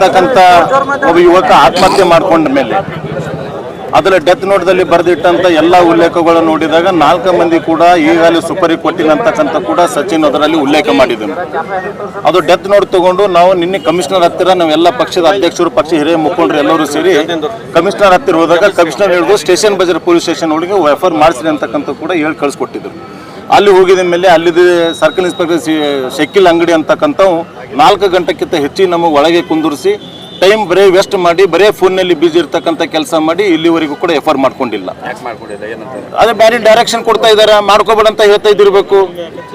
ಅಂತಕ್ಕಂಥ ಒಬ್ಬ ಯುವಕ ಆತ್ಮಹತ್ಯೆ ಮಾಡ್ಕೊಂಡ ಮೇಲೆ ಅದರ ಡೆತ್ ನೋಟ್ದಲ್ಲಿ ಬರೆದಿಟ್ಟಂತ ಎಲ್ಲ ಉಲ್ಲೇಖಗಳನ್ನು ನೋಡಿದಾಗ ನಾಲ್ಕು ಮಂದಿ ಕೂಡ ಈಗಾಗಲೇ ಸುಪರಿ ಕೊಟ್ಟಿಲ್ಲ ಕೂಡ ಸಚಿನ್ ಅದರಲ್ಲಿ ಉಲ್ಲೇಖ ಮಾಡಿದನು. ಅದು ಡೆತ್ ನೋಟ್ ತಗೊಂಡು ನಾವು ನಿನ್ನೆ ಕಮಿಷನರ್ ಹತ್ತಿರ ನಾವೆಲ್ಲ ಪಕ್ಷದ ಅಧ್ಯಕ್ಷರು, ಪಕ್ಷ ಹಿರಿಯ ಮುಖಂಡರು ಎಲ್ಲರೂ ಸೇರಿ ಕಮಿಷನರ್ ಹತ್ತಿರ ಹೋದಾಗ ಕಮಿಷನರ್ ಹೇಳಿದ್ರು, ಸ್ಟೇಷನ್ ಬಜಾರ್ ಪೊಲೀಸ್ ಸ್ಟೇಷನ್ ಒಳಗೆ ಎಫ್ ಮಾಡಿಸ್ರಿ ಅಂತಕ್ಕಂಥ ಕೂಡ ಹೇಳಿ ಕಳಿಸ್ಕೊಟ್ಟಿದ್ರು. ಅಲ್ಲಿ ಹೋಗಿದ ಮೇಲೆ ಅಲ್ಲಿದ್ದು ಸರ್ಕಲ್ ಇನ್ಸ್ಪೆಕ್ಟರ್ ಶಕಿಲ್ ಅಂಗಡಿ ಅಂತಕ್ಕಂಥವು ನಾಲ್ಕು ಗಂಟೆಕ್ಕಿಂತ ಹೆಚ್ಚಿ ನಮಗೆ ಒಳಗೆ ಕುಂದಿರಿಸಿ ಟೈಮ್ ಬರೀ ವೇಸ್ಟ್ ಮಾಡಿ ಬರೀ ಫೋನ್ನಲ್ಲಿ ಬಿಜಿ ಇರ್ತಕ್ಕಂಥ ಕೆಲಸ ಮಾಡಿ ಇಲ್ಲಿವರೆಗೂ ಕೂಡ ಎಫರ್ ಮಾಡ್ಕೊಂಡಿಲ್ಲ. ಅದೇ ಬೇರೆ ಡೈರೆಕ್ಷನ್ ಕೊಡ್ತಾ ಇದ್ದಾರೆ ಮಾಡ್ಕೋಬೇಡ ಅಂತ ಹೇಳ್ತಾ ಇದ್ದಿರಬೇಕು.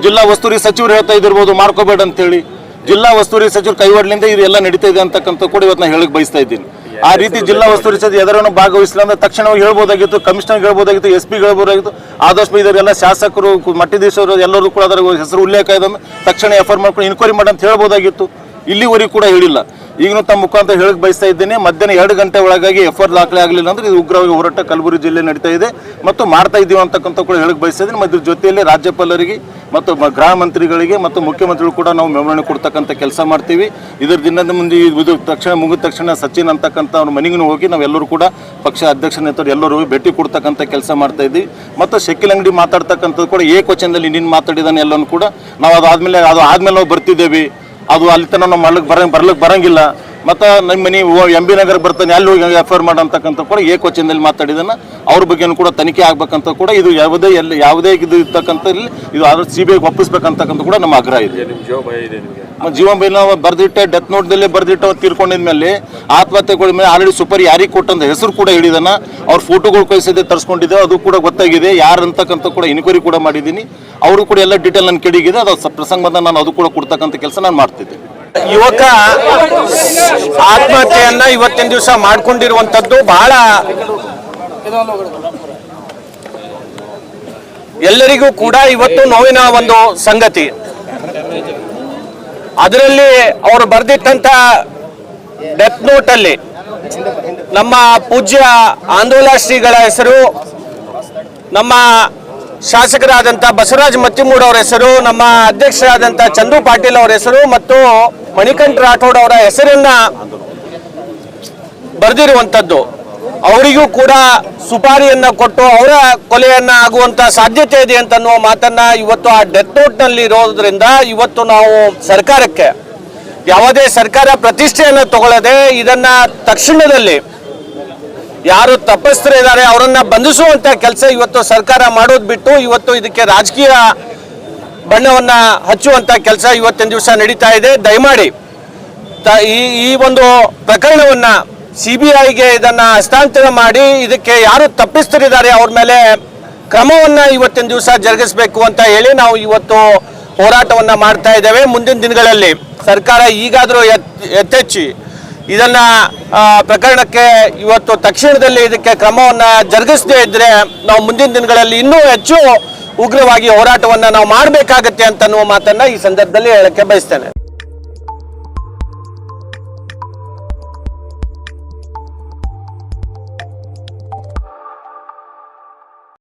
ಜಿಲ್ಲಾ ವಸ್ತುರಿ ಸಚಿವರು ಹೇಳ್ತಾ ಇದ್ದಿರ್ಬೋದು ಮಾಡ್ಕೋಬೇಡ ಅಂತೇಳಿ ಜಿಲ್ಲಾ ವಸ್ತುರಿ ಸಚಿವರು ಕೈವಾಡ್ಲಿಂದ ಇದೆಲ್ಲ ನಡೀತಾ ಇದೆ ಅಂತಕ್ಕಂಥ ಕೂಡ ಇವತ್ತು ನಾನು ಹೇಳಕ್ಕೆ ಬಯಸ್ತಾ ಇದ್ದೀನಿ. ಆ ರೀತಿ ಜಿಲ್ಲಾ ವಸ್ತುರಿ ಸಚಿವ ಎದರನ್ನು ಭಾಗವಹಿಸಿಲ್ಲ ಅಂದ್ರೆ ತಕ್ಷಣ ಹೇಳ್ಬೋದಾಗಿತ್ತು ಕಮಿಷನರ್ ಹೇಳ್ಬೋದಾಗಿತ್ತು ಎಸ್ ಪಿ ಹೇಳ್ಬೋದಾಗಿತ್ತು. ಆದಷ್ಟು ಇದರೆಲ್ಲ ಶಾಸಕರು ಮಟ್ಟಿದೀಶರು ಎಲ್ಲರೂ ಕೂಡ ಅದರ ಹೆಸರು ಉಲ್ಲೇಖ ಇದೆ. ತಕ್ಷಣ ಎಫರ್ ಮಾಡ್ಕೊಂಡು ಇನ್ಕ್ವೈರಿ ಮಾಡಿ ಅಂತ ಹೇಳ್ಬೋದಾಗಿತ್ತು. ಇಲ್ಲಿವರೆಗೂ ಕೂಡ ಹೇಳಿಲ್ಲ. ಈಗಲೂ ತಮ್ಮ ಮುಖಾಂತರ ಹೇಳಕ್ ಬಯಸ್ತಾ ಇದ್ದೇನೆ, ಮಧ್ಯಾಹ್ನ ಎರಡು ಗಂಟೆ ಒಳಗಾಗಿ ಎಫ್ ಆರ್ ದಾಖಲೆ ಆಗಲಿಲ್ಲ ಅಂದ್ರೆ ಇದು ಉಗ್ರವಾಗಿ ಹೋರಾಟ ಕಲಬುರಗಿ ಜಿಲ್ಲೆ ನಡೀತಾ ಇದೆ. ಮತ್ತು ಮಾಡ್ತಾ ಇದ್ದೀವಿ ಅಂತಕ್ಕಂಥ ಕೂಡ ಹೇಳಕ್ಕೆ ಬಯಸ್ತಾ ಇದ್ದೀನಿ. ಮತ್ತು ಜೊತೆಯಲ್ಲಿ ರಾಜ್ಯಪಾಲರಿಗೆ ಮತ್ತು ಗೃಹ ಮಂತ್ರಿಗಳಿಗೆ ಮತ್ತು ಮುಖ್ಯಮಂತ್ರಿಗಳು ಕೂಡ ನಾವು ಮೆಮೊರಣೆ ಕೊಡ್ತಕ್ಕಂಥ ಕೆಲಸ ಮಾಡ್ತೀವಿ. ಇದರ ದಿನದ ಮುಂದೆ ಇದು ತಕ್ಷಣ, ಮುಗಿದ ತಕ್ಷಣ ಸಚಿನ್ ಅಂತಕ್ಕಂಥ ಅವ್ರ ಮನೆಗೂ ಹೋಗಿ ನಾವೆಲ್ಲರೂ ಕೂಡ ಪಕ್ಷ ಅಧ್ಯಕ್ಷ ನೇತರು ಎಲ್ಲರೂ ಭೇಟಿ ಕೊಡ್ತಕ್ಕಂಥ ಕೆಲಸ ಮಾಡ್ತಾ ಇದ್ದೀವಿ ಮತ್ತು ಶಕಿಲ್ ಅಂಗಡಿ ಮಾತಾಡ್ತಕ್ಕಂಥದ್ದು ಕೂಡ ಏಕವಚನದಲ್ಲಿ ನಿನ್ನ ಮಾತಾಡಿದಾನೆ ಎಲ್ಲನೂ ಕೂಡ. ನಾವು ಅದಾದಮೇಲೆ ಅದು ಆದಮೇಲೆ ನಾವು ಬರ್ತಿದ್ದೇವೆ. ಅದು ಅಲ್ಲಿ ತನಕ ನಾವು ಮಾಡ್ಲಿಕ್ಕೆ ಬರಂಗ್ ಬರ್ಲಿಕ್ಕೆ ಬರಂಗಿಲ್ಲ. ಮತ್ತು ನಮ್ಮ ಮನೆ ಎಂ ಬಿ ನಗರ ಬರ್ತಾನೆ ಅಲ್ಲಿ ಹೋಗಿ ಎಫ್ ಐ ಆರ್ ಮಾಡಂತಕ್ಕಂಥ ಕೂಡ ಏಕವಚನದಲ್ಲಿ ಮಾತಾಡಿದನ್ನ ಅವ್ರ ಬಗ್ಗೆನೂ ಕೂಡ ತನಿಖೆ ಆಗ್ಬೇಕಂತ ಕೂಡ ಇದು ಯಾವುದೇ ಎಲ್ಲಿ ಯಾವುದೇ ಇದು ಇರ್ತಕ್ಕಂಥ ಇಲ್ಲಿ ಇದು ಆದ್ರೆ ಸಿ ಬಿ ಐಗೆ ಒಪ್ಪಿಸ್ಬೇಕಂತಕ್ಕಂಥ ಕೂಡ ನಮ್ಮ ಆಗ್ರಹ ಇದೆ. ಜೀವ ಭಯ ಜೀವನ್ ಬೈನ ಬರ್ದಿಟ್ಟೆ ಡೆತ್ ನೋಟ್ದಲ್ಲೇ ಬರ್ದಿಟ್ಟು ತೀರ್ಕೊಂಡಿದ ಮೇಲೆ ಆತ್ಮಹತ್ಯೆಗಳ ಮೇಲೆ ಆಲ್ರೆಡಿ ಸೂಪರ್ ಯಾರಿಗೆ ಕೊಟ್ಟಂತ ಹೆಸರು ಕೂಡ ಹೇಳಿದಾನ ಅವ್ರ ಫೋಟೋಗಳು ಕಳಿಸಿದ್ದೆ ತರಿಸ್ಕೊಂಡಿದ್ದೆ ಅದು ಕೂಡ ಗೊತ್ತಾಗಿದೆ ಯಾರು ಅಂತಕ್ಕಂಥ ಕೂಡ ಇನ್ಕ್ವೈರಿ ಕೂಡ ಮಾಡಿದ್ದೀನಿ. ಅವರು ಕೂಡ ಎಲ್ಲ ಡೀಟೇಲ್ ನನ್ನ ಕೆಡಿಗಿದೆ ಅದು ಪ್ರಸಂಗ ಬಂದ ನಾನು ಅದು ಕೂಡ ಕೊಡ್ತಕ್ಕಂಥ ಕೆಲಸ ನಾನು ಮಾಡ್ತಿದ್ದೆ ಯುವಕ ಆತ್ಮಹತ್ಯೆಯನ್ನ ಇವತ್ತಿನ ದಿವಸ ಮಾಡ್ಕೊಂಡಿರುವಂತದ್ದು ಬಹಳ ಎಲ್ಲರಿಗೂ ಕೂಡ ಇವತ್ತು ನೋವಿನ ಒಂದು ಸಂಗತಿ. ಅದರಲ್ಲಿ ಅವರು ಬರೆದಿಟ್ಟಂತ ಡೆತ್ ನೋಟ್ ಅಲ್ಲಿ ನಮ್ಮ ಪೂಜ್ಯ ಆಂದೋಲ ಶ್ರೀಗಳ ಹೆಸರು, ನಮ್ಮ ಶಾಸಕರಾದಂಥ ಬಸವರಾಜ್ ಮತ್ತಿಮೂಡ್ ಅವರ ಹೆಸರು, ನಮ್ಮ ಅಧ್ಯಕ್ಷರಾದಂಥ ಚಂದು ಪಾಟೀಲ್ ಅವರ ಹೆಸರು ಮತ್ತು ಮಣಿಕಂಠ ರಾಠೋಡ್ ಅವರ ಹೆಸರನ್ನ ಬರೆದಿರುವಂಥದ್ದು. ಅವರಿಗೂ ಕೂಡ ಸುಪಾರಿಯನ್ನ ಕೊಟ್ಟು ಅವರ ಕೊಲೆಯನ್ನ ಆಗುವಂತ ಸಾಧ್ಯತೆ ಇದೆ ಅಂತ ಅನ್ನುವ ಮಾತನ್ನ ಇವತ್ತು ಆ ಡೆತ್ ನೋಟ್ನಲ್ಲಿ ಇರೋದ್ರಿಂದ ಇವತ್ತು ನಾವು ಸರ್ಕಾರಕ್ಕೆ, ಯಾವುದೇ ಸರ್ಕಾರ ಪ್ರತಿಷ್ಠೆಯನ್ನು ತಗೊಳ್ಳದೆ ಇದನ್ನ ತಕ್ಷಣದಲ್ಲಿ ಯಾರು ತಪ್ಪಸ್ಥರಿದ್ದಾರೆ ಅವರನ್ನ ಬಂಧಿಸುವಂತ ಕೆಲಸ ಇವತ್ತು ಸರ್ಕಾರ ಮಾಡೋದು ಬಿಟ್ಟು ಇವತ್ತು ಇದಕ್ಕೆ ರಾಜಕೀಯ ಬಣ್ಣವನ್ನ ಹಚ್ಚುವಂತ ಕೆಲಸ ಇವತ್ತಿನ ದಿವಸ ನಡೀತಾ ಇದೆ. ದಯಮಾಡಿ ಈ ಒಂದು ಪ್ರಕರಣವನ್ನ ಸಿ ಬಿ ಐಗೆ ಇದನ್ನ ಹಸ್ತಾಂತರ ಮಾಡಿ ಇದಕ್ಕೆ ಯಾರು ತಪ್ಪಿಸ್ತರಿದ್ದಾರೆ ಅವ್ರ ಮೇಲೆ ಕ್ರಮವನ್ನ ಇವತ್ತಿನ ದಿವಸ ಜರುಗಿಸಬೇಕು ಅಂತ ಹೇಳಿ ನಾವು ಇವತ್ತು ಹೋರಾಟವನ್ನ ಮಾಡ್ತಾ ಇದ್ದೇವೆ. ಮುಂದಿನ ದಿನಗಳಲ್ಲಿ ಸರ್ಕಾರ ಈಗಾದರೂ ಎತ್, ಎತ್ತೆಚ್ಚಿ ಇದನ್ನ ಪ್ರಕರಣಕ್ಕೆ ಇವತ್ತು ತಕ್ಷಣದಲ್ಲಿ ಇದಕ್ಕೆ ಕ್ರಮವನ್ನ ಜರುಗಿಸದೇ ಇದ್ರೆ ನಾವು ಮುಂದಿನ ದಿನಗಳಲ್ಲಿ ಇನ್ನೂ ಹೆಚ್ಚು ಉಗ್ರವಾಗಿ ಹೋರಾಟವನ್ನ ನಾವು ಮಾಡಬೇಕಾಗತ್ತೆ ಅಂತ ಅನ್ನುವ ಮಾತನ್ನ ಈ ಸಂದರ್ಭದಲ್ಲಿ ಹೇಳಕ್ಕೆ ಬಯಸ್ತೇನೆ.